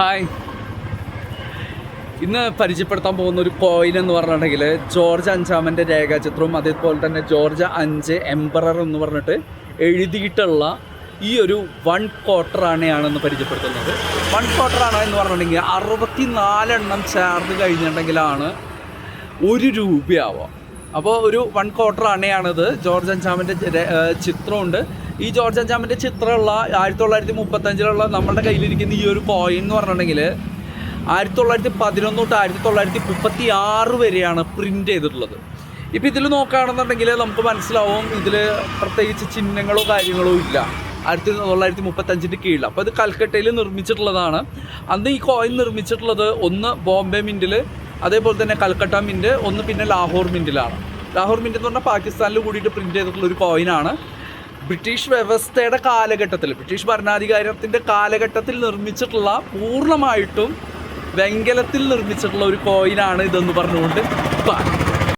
Hi. ഇന്ന് പരിചയപ്പെടുത്താൻ പോകുന്ന ഒരു കോയിൻ എന്ന് പറഞ്ഞിട്ടുണ്ടെങ്കിൽ ജോർജ് അഞ്ചാമന്റെ രേഖാചിത്രവും അതേപോലെ തന്നെ ജോർജ് അഞ്ച് എംപറർ എന്ന് പറഞ്ഞിട്ട് എഴുതിയിട്ടുള്ള ഈ ഒരു വൺ ക്വാർട്ടർ ആണയാണെന്ന് പരിചയപ്പെടുത്തുന്നത്. വൺ ക്വാർട്ടർ ആണ് എന്ന് പറഞ്ഞിട്ടുണ്ടെങ്കിൽ അറുപത്തി നാലെണ്ണം ചേർന്ന് കഴിഞ്ഞിട്ടുണ്ടെങ്കിലാണ് ഒരു രൂപയാവുക. അപ്പോൾ ഒരു വൺ ക്വാർട്ടർ അണയാണിത്. ജോർജ് അഞ്ചാമിന്റെ ചിത്രമുണ്ട്. ഈ ജോർജ് അഞ്ചാമിന്റെ ചിത്രമുള്ള ആയിരത്തി തൊള്ളായിരത്തി മുപ്പത്തഞ്ചിലുള്ള നമ്മുടെ കയ്യിലിരിക്കുന്ന ഈ ഒരു കോയിൻ എന്ന് പറഞ്ഞിട്ടുണ്ടെങ്കിൽ ആയിരത്തി തൊള്ളായിരത്തി പതിനൊന്ന് തൊട്ട് ആയിരത്തി തൊള്ളായിരത്തി മുപ്പത്തി ആറ് വരെയാണ് പ്രിന്റ് ചെയ്തിട്ടുള്ളത്. ഇപ്പോൾ ഇതിൽ നോക്കുകയാണെന്നുണ്ടെങ്കിൽ നമുക്ക് മനസ്സിലാവും ഇതിൽ പ്രത്യേകിച്ച് ചിഹ്നങ്ങളോ കാര്യങ്ങളോ ഇല്ല. ആയിരത്തി തൊള്ളായിരത്തി മുപ്പത്തഞ്ചിന്റെ കീഴിൽ അപ്പോൾ ഇത് കൽക്കട്ടയിൽ നിർമ്മിച്ചിട്ടുള്ളതാണ്. അന്ന് ഈ കോയിൻ നിർമ്മിച്ചിട്ടുള്ളത് ഒന്ന് ബോംബെ മിന്റിൽ അതേപോലെ തന്നെ കൽക്കട്ട മിന്റ് ഒന്ന് പിന്നെ ലാഹോർ മിന്റിലാണ് ലാഹോർ മിന്റ് എന്ന് പറഞ്ഞാൽ പാകിസ്ഥാനിൽ കൂടിയിട്ട് പ്രിന്റ് ചെയ്തിട്ടുള്ള ഒരു കോയിനാണ് ബ്രിട്ടീഷ് വ്യവസ്ഥയുടെ കാലഘട്ടത്തിൽ ബ്രിട്ടീഷ് ഭരണാധികാരത്തിന്റെ കാലഘട്ടത്തിൽ നിർമ്മിച്ചിട്ടുള്ള പൂർണമായിട്ടും വെങ്കലത്തിൽ നിർമ്മിച്ചിട്ടുള്ള ഒരു കോയിനാണ് ഇതെന്ന് പറഞ്ഞുകൊണ്ട്